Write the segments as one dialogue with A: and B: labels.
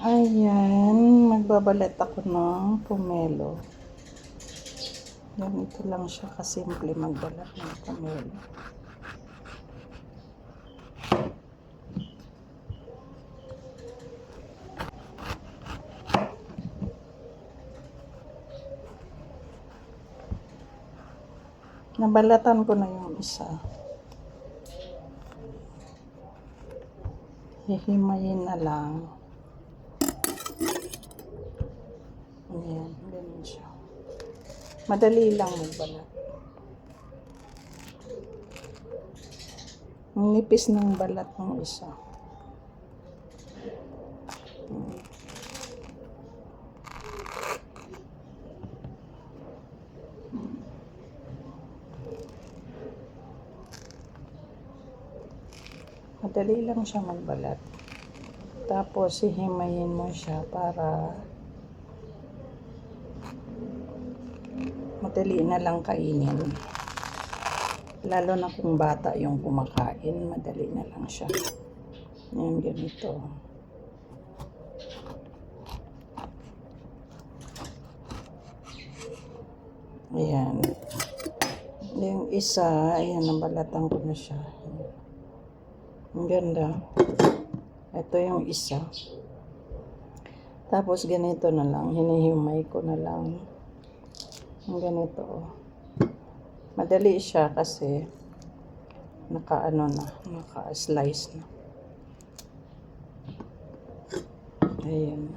A: Ayan, magbabalat ako ng pomelo. Ganito lang siya kasimple magbalat ng pomelo. Nabalatan ko na yung isa. Hihimayin na lang. Ayan, ganun siya. Madali lang magbalat. Ang nipis ng balat ng isa. Madali lang siya magbalat. Tapos, hihimayin mo siya para madali na lang kainin. Lalo na kung bata yung kumakain, madali na lang siya. Yan, ganito. Ayan. Yung isa, ayan, nabalatan ko na siya. Ang ganda. Ito yung isa. Tapos ganito na lang, hinihimay ko na lang. Ang ganito. oh. Madali siya kasi naka-ano na, naka-slice na. Ayan.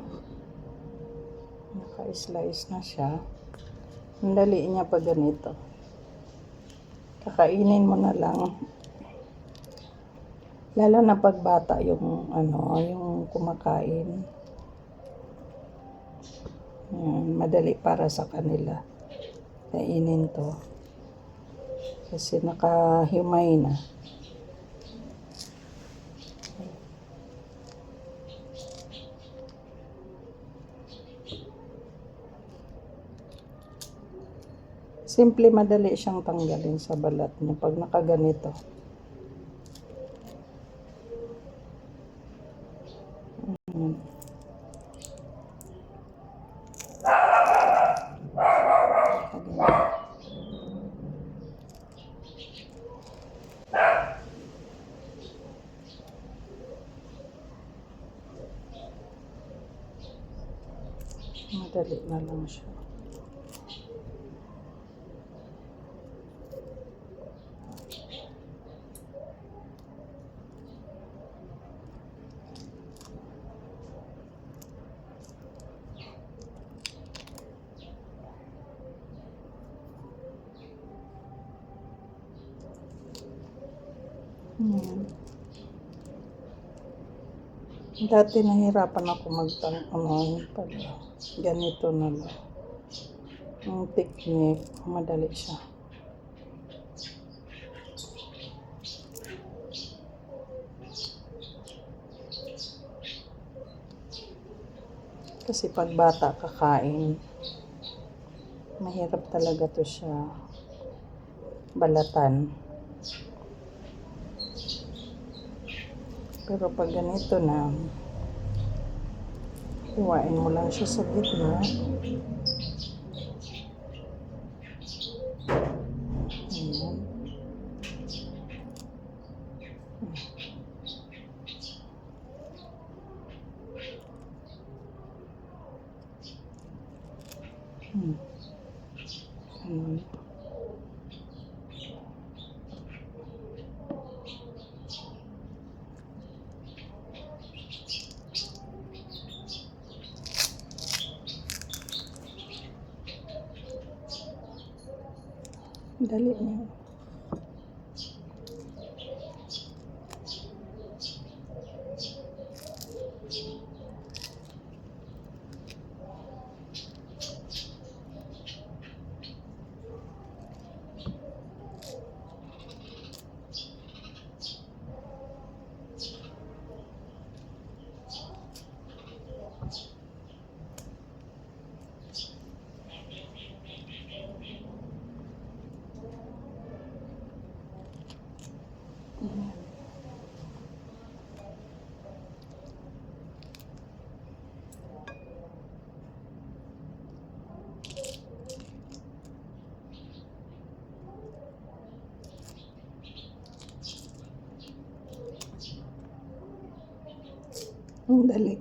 A: Naka-slice na siya. Ang dali niya pag ganito. Kakainin mo na lang. Lalo na pag yung ano, yung kumakain. Yan, madali para sa kanila. Kainin to. Kasi nakahimay na. Simple madali siyang tanggalin sa balat niya pag nakaganito. Mm. Nakaganito. Madali na lang siya. Hmm. Dati nahirapan ako magtang ano, pag ganito na lang. Yung technique, madali siya. Kasi pag bata kakain, mahirap talaga to siya balatan. Pero pag ganito na, iwain mo lang siya sa gitna. Ayan. Hmm. Ganun. Dali niya. Ang ಮುಂದಲ್ಲಿ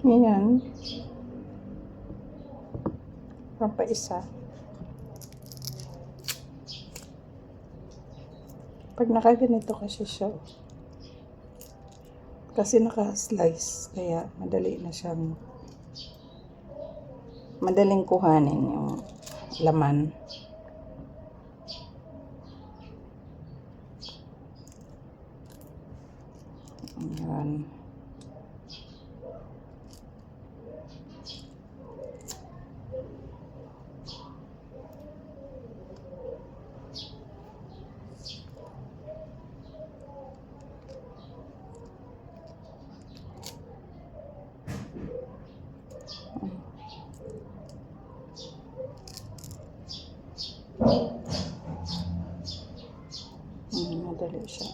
A: Ayan. Parang pa isa. Pag nakaganito kasi siya, kasi naka-slice, kaya madali na siyang madaling kuhanin yung laman. Ayan. Mm, madali siya.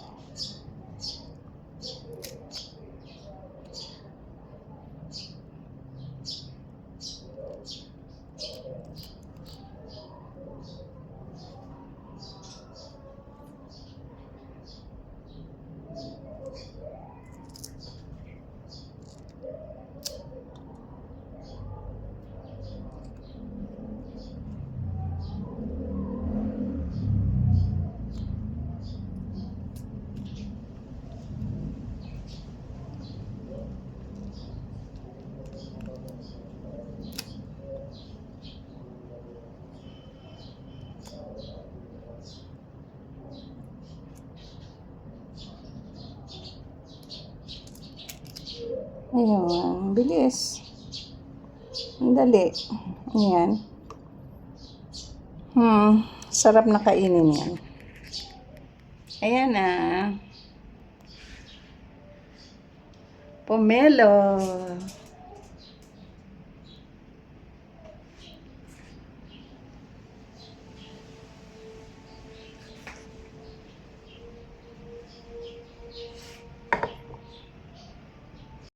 A: Ayun, bilis. Ang dali. Ayan. Hmm, sarap na kainin yan. Ayan na. Pomelo.